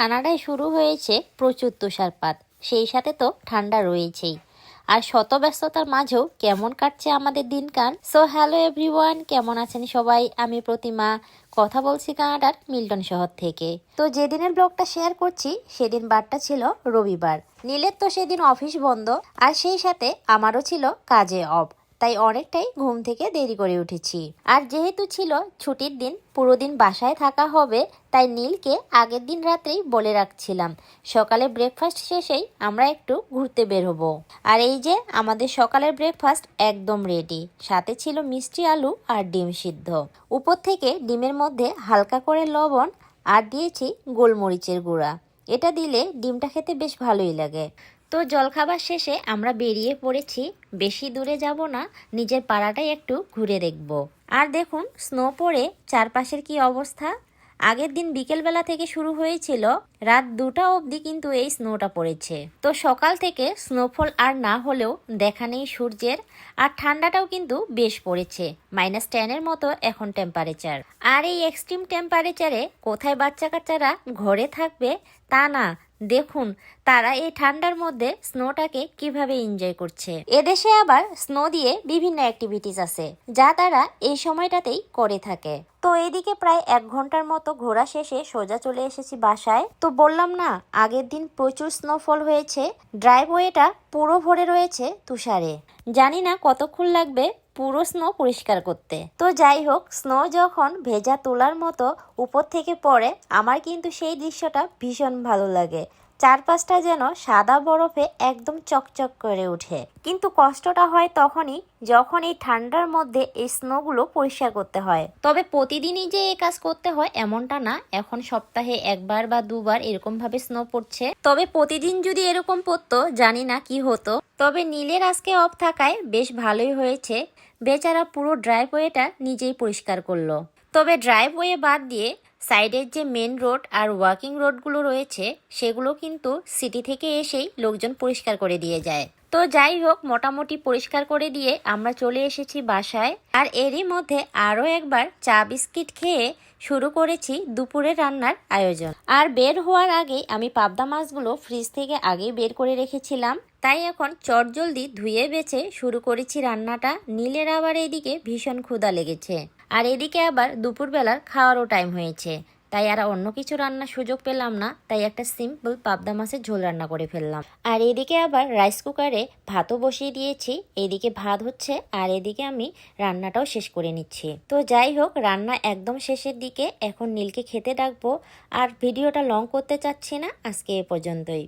কানাডায় শুরু হয়েছে প্রচুর তুষারপাত। সেই সাথে তো ঠান্ডা রয়েছেই। আর শত ব্যস্ততার মাঝেও কেমন কাটছে আমাদের দিনকাল? সো হ্যালো এভরিওয়ান কেমন আছেন সবাই? আমি প্রতিমা। কথা বলছি কানাডার মিল্টন শহর থেকে। তো যেদিনের ব্লগটা শেয়ার করছি, সেদিন বারটা ছিল রবিবার। নীলের তো সেদিন অফিস বন্ধ, আর সেই সাথে আমারও ছিল কাজে অফ। তাই অনেকটাই ঘুম থেকে দেরি করে উঠেছি। আর যেহেতু ছিল ছুটির দিন, পুরো দিন বাসায় থাকা হবে, তাই নীলকে আগের দিন রাত্রেই বলে রাখছিলাম, সকালে ব্রেকফাস্ট শেষেই আমরা একটু ঘুরতে বের হব আর এই যে আমাদের সকালের ব্রেকফাস্ট একদম রেডি সাথে ছিল মিষ্টি আলু আর ডিম সিদ্ধ। উপর থেকে ডিমের মধ্যে হালকা করে লবণ আর দিয়েছি গোলমরিচের গুঁড়া। এটা দিলে ডিমটা খেতে বেশ ভালোই লাগে। তো জলখাবার শেষে আমরা বেরিয়ে পড়েছি। বেশি দূরে যাব না, নিজের পাড়াটাই একটু ঘুরে দেখব। আর দেখুন, স্নো পড়ে চারপাশের কি অবস্থা? আগের দিন বিকেলবেলা থেকে শুরু হয়েছিল, রাত দুটা অবধি কিন্তু এই স্নোটা পড়েছে। তো সকাল থেকে স্নোফল আর না হলেও দেখা নেই সূর্যের, আর ঠান্ডাটাও কিন্তু বেশ পড়েছে মাইনাস টেনের মতো এখন টেম্পারেচার আর এই এক্সট্রিম টেম্পারেচারে কোথায় বাচ্চা কাচ্চারা ঘরে থাকবে তা না দেখুন, তারা এই ঠান্ডার মধ্যে স্নোটাকে কীভাবে এনজয় করছে। এদেশে আবার স্নো দিয়ে বিভিন্ন অ্যাক্টিভিটিস আছে, যা তারা এই সময়টাতেই করে থাকে। তো এদিকে প্রায় এক ঘণ্টার মতো ঘোরা শেষে সোজা চলে এসেছি বাসায়। তো বললাম না, আগের দিন প্রচুর স্নোফল হয়েছে ড্রাইভওয়েটা পুরো ভরে রয়েছে তুষারে। জানি না কতক্ষণ লাগবে পুরো স্নো পরিষ্কার করতে। তো যাই হোক স্নো যখন ভেজা তোলার মতো উপর থেকে পড়ে, আমার কিন্তু সেই দৃশ্যটা ভীষণ ভালো লাগে। চারপাশটা যেন সাদা বরফে একদম চকচক করে ওঠে। কিন্তু কষ্টটা হয় তখনই যখন এই ঠান্ডার মধ্যে এই স্নোগুলো পরিষ্কার করতে হয়। তবে প্রতিদিনই যে এই কাজ করতে হয় এমনটা না, এখন সপ্তাহে একবার বা দুবার এরকম ভাবে স্নো পড়ছে। তবে প্রতিদিন যদি এরকম পড়তো, জানি না কি হতো। তবে নীলের আজকে অফ থাকায় বেশ ভালোই হয়েছে। বেচারা পুরো ড্রাইভওয়েটা নিজেই পরিষ্কার করল। তবে ড্রাইভওয়ে বাদ দিয়ে সাইডের যে মেন রোড আর ওয়াকিং রোডগুলো রয়েছে, সেগুলো কিন্তু সিটি থেকে এসেই লোকজন পরিষ্কার করে দিয়ে যায়। তো যাই হোক, মোটামুটি পরিষ্কার করে দিয়ে আমরা চলে এসেছি বাসায়। আর এরই মধ্যে আরও একবার চা বিস্কিট খেয়ে শুরু করেছি দুপুরে রান্নার আয়োজন। আর বের হওয়ার আগে আমি পাবদা মাছগুলো ফ্রিজ থেকে আগেই বের করে রেখেছিলাম। তাই এখন চটজলদি ধুয়ে বেছে শুরু করেছি রান্নাটা। নীলের আবার এদিকে ভীষণ ক্ষুধা লেগেছে। আর এদিকে আবার দুপুরবেলার খাওয়ারও টাইম হয়েছে। তাই আর অন্য কিছু রান্নার সুযোগ পেলাম না, তাই একটা সিম্পল পাবদা মাছের ঝোল রান্না করে ফেললাম। আর এদিকে আবার রাইস কুকারে ভাতও বসিয়ে দিয়েছি, এদিকে ভাত হচ্ছে আর এদিকে আমি রান্নাটাও শেষ করে নিচ্ছি। তো যাই হোক, রান্না একদম শেষের দিকে, এখন নীলকে খেতে ডাকবো, আর ভিডিওটা লং করতে চাচ্ছি না, আজকে এ পর্যন্তই।